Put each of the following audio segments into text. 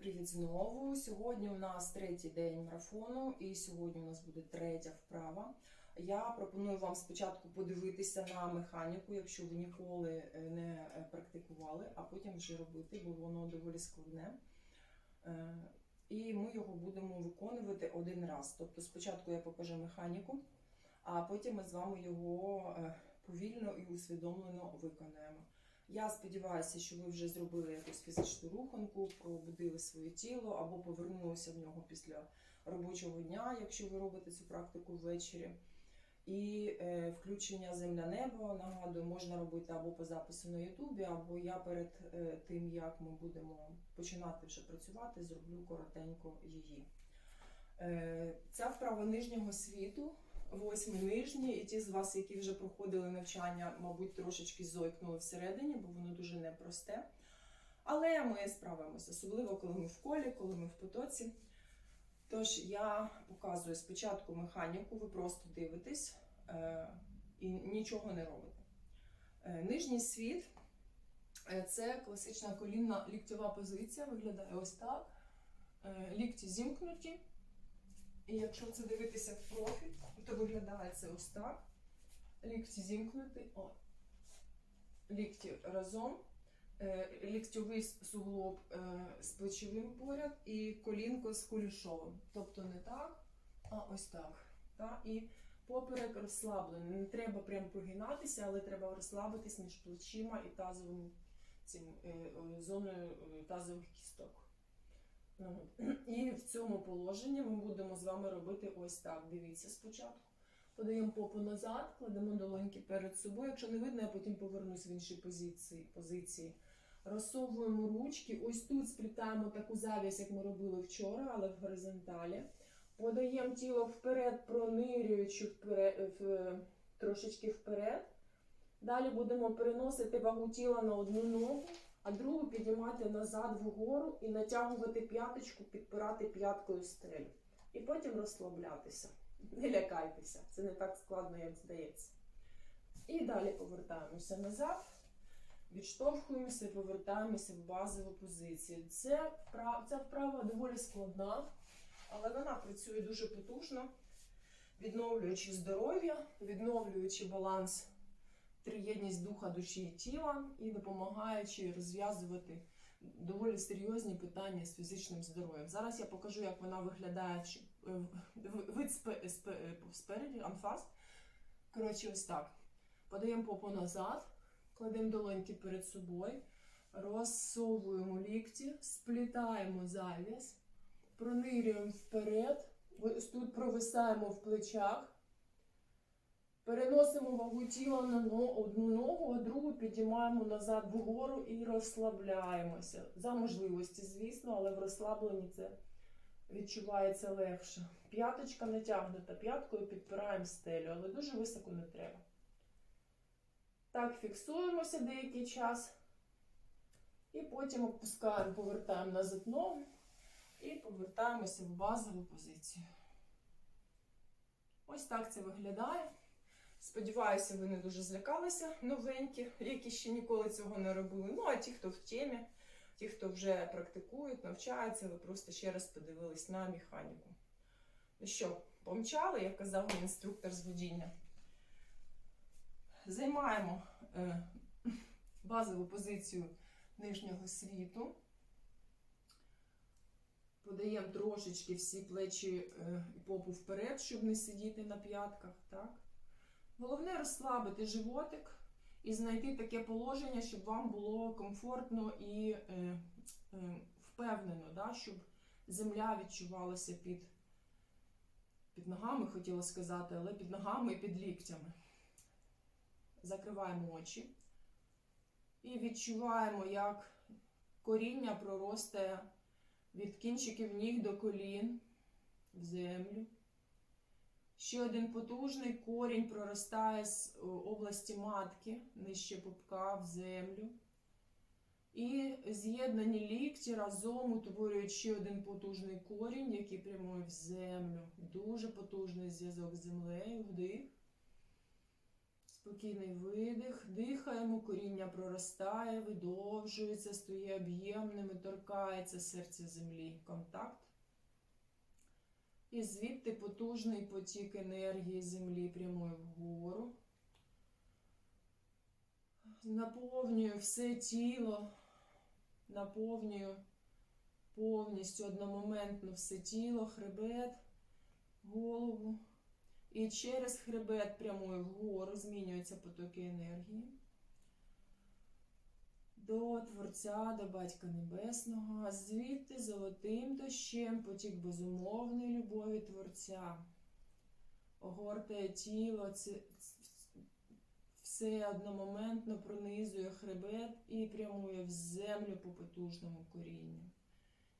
Привіт знову. Сьогодні у нас третій день марафону, і сьогодні у нас буде третя вправа. Я пропоную вам спочатку подивитися на механіку, якщо ви ніколи е, не е, практикували, а потім вже робити, бо воно доволі складне. Е, І ми його будемо виконувати один раз. Тобто спочатку я покажу механіку, а потім ми з вами його повільно і усвідомлено виконаємо. Я сподіваюся, що ви вже зробили якусь фізичну руханку, пробудили своє тіло або повернулися в нього після робочого дня, якщо ви робите цю практику ввечері. І е, включення земля-небо, нагадую, можна робити або по запису на Ютубі, або я перед е, тим, як ми будемо починати вже працювати, зроблю коротенько її. Е, ця вправа нижнього світу, восьмий нижній, і ті з вас, які вже проходили навчання, мабуть, трошечки зойкнули всередині, бо воно дуже непросте. Але ми справимося, особливо коли ми в колі, коли ми в потоці. Тож я показую спочатку механіку, ви просто дивитесь е, і нічого не робите. Е, нижній світ е, це класична колінна ліктьова позиція, виглядає ось так. Е, лікті зімкнуті. І якщо це дивитися в профіль, то виглядає це ось так. Лікті зімкнуті, о, лікті разом, е, ліктьовий суглоб е, з плечовим поряд і колінко з кулішовим. Тобто не так, а ось так. Та? І поперек розслаблений. Не треба прям прогинатися, але треба розслабитись між плечима і тазовим цим, е, зоною тазових кісток. І в цьому положенні ми будемо з вами робити ось так. Дивіться спочатку. Подаємо попу назад, кладемо долоньки перед собою. Якщо не видно, я потім повернусь в інші позиції. позиції. Розсовуємо ручки. Ось тут сплітаємо таку завість, як ми робили вчора, але в горизонталі. Подаємо тіло вперед, пронирюючи вперед, трошечки вперед. Далі будемо переносити вагу тіла на одну ногу а другу піднімати назад вгору і натягувати п'яточку, підпирати п'яткою стелю. І потім розслаблятися. Не лякайтеся, це не так складно, як здається. І далі повертаємося назад, відштовхуємося і повертаємося в базову позицію. Це ця вправа доволі складна, але вона працює дуже потужно, відновлюючи здоров'я, відновлюючи баланс триєдність духа, душі і тіла і допомагаючи розв'язувати доволі серйозні питання з фізичним здоров'ям. Зараз я покажу, як вона виглядає е, вид е, спереді, анфас. Коротше, ось так. Подаємо попу назад, кладемо долоньки перед собою, розсовуємо лікті, сплітаємо завіс, пронирюємо вперед, ось тут провисаємо в плечах. Переносимо вагу тіла на одну ногу, а другу підіймаємо назад вгору і розслабляємося. За можливості, звісно, але в розслабленні це відчувається легше. П'яточка натягнута, п'яткою підпираємо стелю, але дуже високо не треба. Так, фіксуємося деякий час. І потім опускаємо, повертаємо назад ногу і повертаємося в базову позицію. Ось так це виглядає. Сподіваюся, ви не дуже злякалися новенькі, які ще ніколи цього не робили. Ну, а ті, хто в темі, ті, хто вже практикують, навчаються, ви просто ще раз подивились на механіку. Ну що, помчали, як казав мій інструктор з водіння. Займаємо е, базову позицію нижнього світу. Подаємо трошечки всі плечі е, і попу вперед, щоб не сидіти на п'ятках. так? Головне розслабити животик і знайти таке положення, щоб вам було комфортно і е, е, впевнено, да, щоб земля відчувалася під, під ногами, хотіла сказати, але під ногами і під ліктями. Закриваємо очі і відчуваємо, як коріння проросте від кінчиків ніг до колін в землю. Ще один потужний корінь проростає з області матки, нижче пупка в землю. І з'єднані лікті разом утворюють ще один потужний корінь, який прямує в землю. Дуже потужний зв'язок з землею, вдих. Спокійний видих. Дихаємо, коріння проростає, видовжується, стає об'ємним і торкається серця землі. Контакт. І звідти потужний потік енергії землі прямує вгору. Наповнюю все тіло, наповнюю повністю одномоментно все тіло, хребет, голову. І через хребет прямує вгору, змінюються потоки енергії. До Творця, до Батька Небесного, а звідти золотим дощем потік безумовної любові Творця. Огортає тіло, все одномоментно пронизує хребет і прямує в землю по потужному корінню.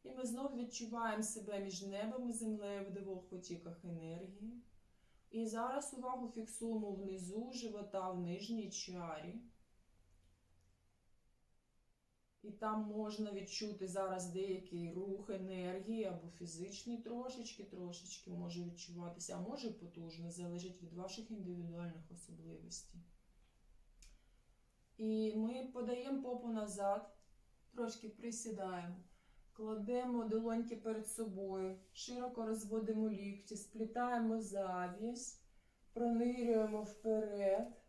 І ми знов відчуваємо себе між небом і землею в двох потіках енергії. І зараз увагу фіксуємо внизу живота в нижній чарі. І там можна відчути зараз деякий рух енергії або фізичний трошечки, трошечки може відчуватися, а може потужно, залежить від ваших індивідуальних особливостей. І ми подаємо попу назад, трошки присідаємо. Кладемо долоньки перед собою, широко розводимо лікті, сплітаємо завіс, пронирюємо вперед,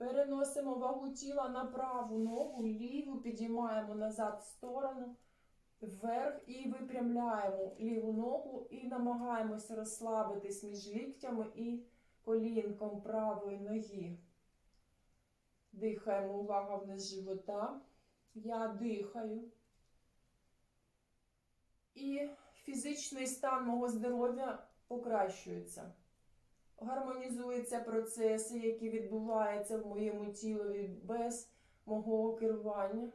переносимо вагу тіла на праву ногу, ліву підіймаємо назад в сторону, вверх і випрямляємо ліву ногу і намагаємося розслабитись між ліктями і колінком правої ноги. Дихаємо, увага вниз живота. Я дихаю. І фізичний стан мого здоров'я покращується. Гармонізуються процеси, які відбуваються в моєму тілі без мого керування.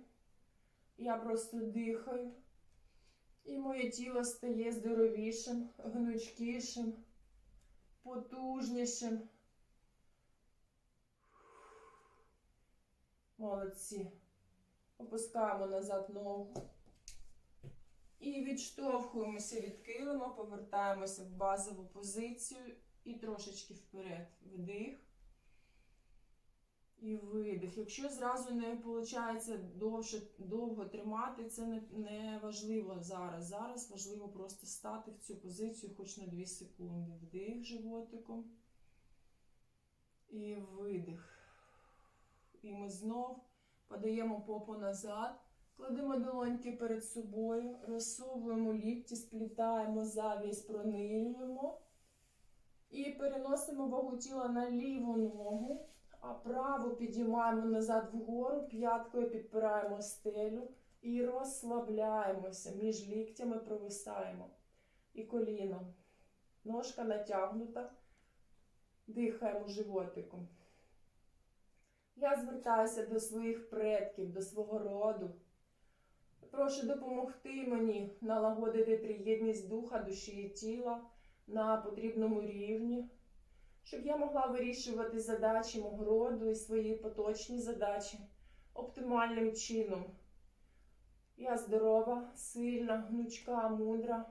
Я просто дихаю. І моє тіло стає здоровішим, гнучкішим, потужнішим. Молодці. Опускаємо назад ногу. І відштовхуємося від килима, повертаємося в базову позицію і трошечки вперед. Вдих і видих. Якщо зразу не виходить довше, довго тримати, це не, не важливо зараз. Зараз важливо просто стати в цю позицію хоч на 2 секунди. Вдих животиком. І видих. І ми знов подаємо попу назад. Кладемо долоньки перед собою, розсовуємо лікті, сплітаємо завість, пронирюємо. І переносимо вагу тіла на ліву ногу, а праву підіймаємо назад вгору, п'яткою підпираємо стелю і розслабляємося. Між ліктями провисаємо. І коліном. Ножка натягнута. Дихаємо животиком. Я звертаюся до своїх предків, до свого роду. Прошу допомогти мені налагодити триєдність духа, душі і тіла на потрібному рівні, щоб я могла вирішувати задачі мого роду і свої поточні задачі оптимальним чином. Я здорова, сильна, гнучка, мудра.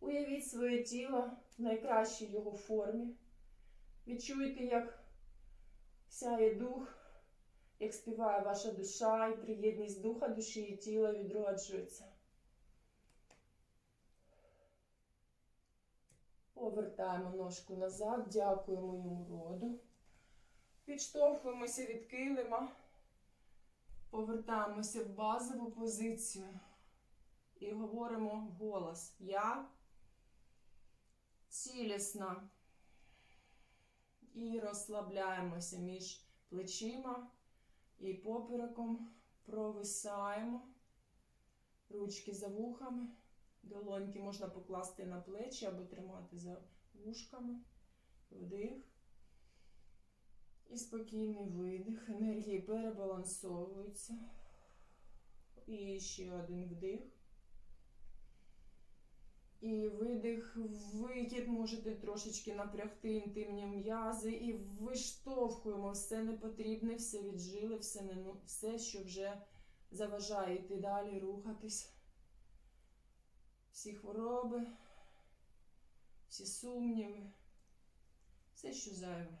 Уявіть своє тіло в найкращій його формі. Відчуйте, як сяє дух як співає ваша душа і приєдність духа, душі і тіла відроджується. Повертаємо ножку назад, дякуємо йому роду. Відштовхуємося від килима, повертаємося в базову позицію і говоримо голос. Я цілісна. І розслабляємося між плечима і попереком провисаємо. Ручки за вухами. Долоньки можна покласти на плечі або тримати за вушками. Вдих. І спокійний видих. Енергії перебалансовуються. І ще один вдих. І видих, вихід можете трошечки напрягти інтимні м'язи і виштовхуємо все непотрібне, все віджили, все, не, ну, все, що вже заважає йти далі, рухатись. Всі хвороби, всі сумніви, все, що зайве.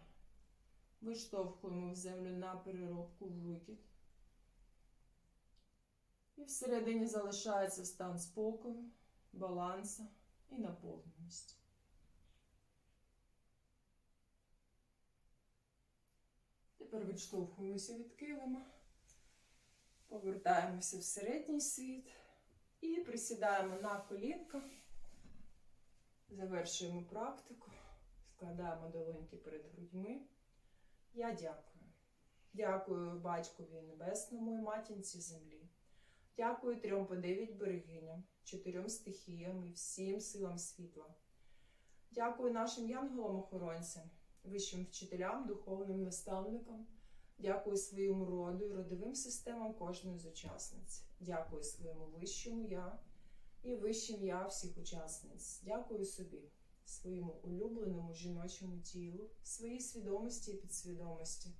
Виштовхуємо в землю на переробку в викид. І всередині залишається стан спокою, балансу і наповненості. Тепер відштовхуємося від килима, повертаємося в середній світ і присідаємо на колінка, завершуємо практику, складаємо долоньки перед грудьми. Я дякую. Дякую батькові Небесному і матінці землі. Дякую трьом по дев'ять берегиням, чотирьом стихіям і всім силам світла. Дякую нашим янголам-охоронцям, вищим вчителям, духовним наставникам. Дякую своєму роду і родовим системам кожної з учасниць. Дякую своєму вищому я і вищим я всіх учасниць. Дякую собі, своєму улюбленому жіночому тілу, своїй свідомості і підсвідомості.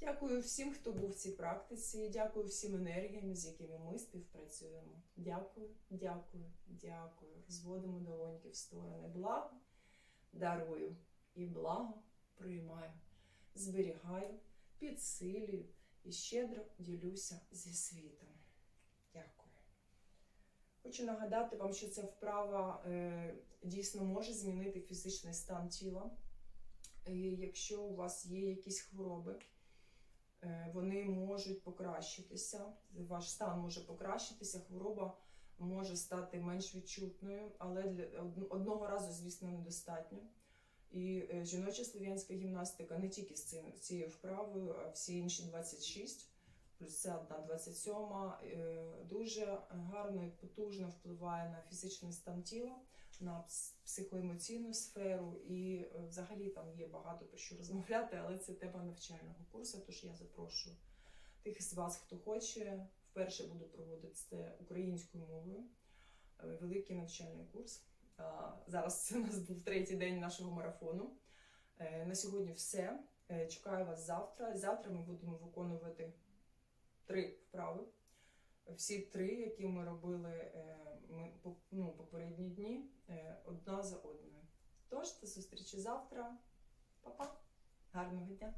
Дякую всім, хто був в цій практиці. Дякую всім енергіям, з якими ми співпрацюємо. Дякую, дякую, дякую. Розводимо долоньки в сторони. Благо дарую і благо приймаю. Зберігаю, підсилюю і щедро ділюся зі світом. Дякую. Хочу нагадати вам, що ця вправа е, дійсно може змінити фізичний стан тіла. І якщо у вас є якісь хвороби, е, вони можуть покращитися. Ваш стан може покращитися, хвороба може стати менш відчутною, але для одного разу, звісно, недостатньо. І е, жіноча слов'янська гімнастика не тільки з цією вправою, а всі інші 26, плюс ця одна 27, е, дуже гарно і потужно впливає на фізичний стан тіла, на психоемоційну сферу. І е, взагалі там є багато про що розмовляти, але це тема навчального курсу. Тож я запрошую тих з вас, хто хоче. Вперше буду проводити це українською мовою. Великий навчальний курс. Зараз у нас був третій день нашого марафону. Е, На сьогодні все. Е, Чекаю вас завтра. Завтра ми будемо виконувати три вправи. Всі три, які ми робили е, ми, ну, попередні дні, одна за одною. Тож, до зустрічі завтра. Па-па. Гарного дня!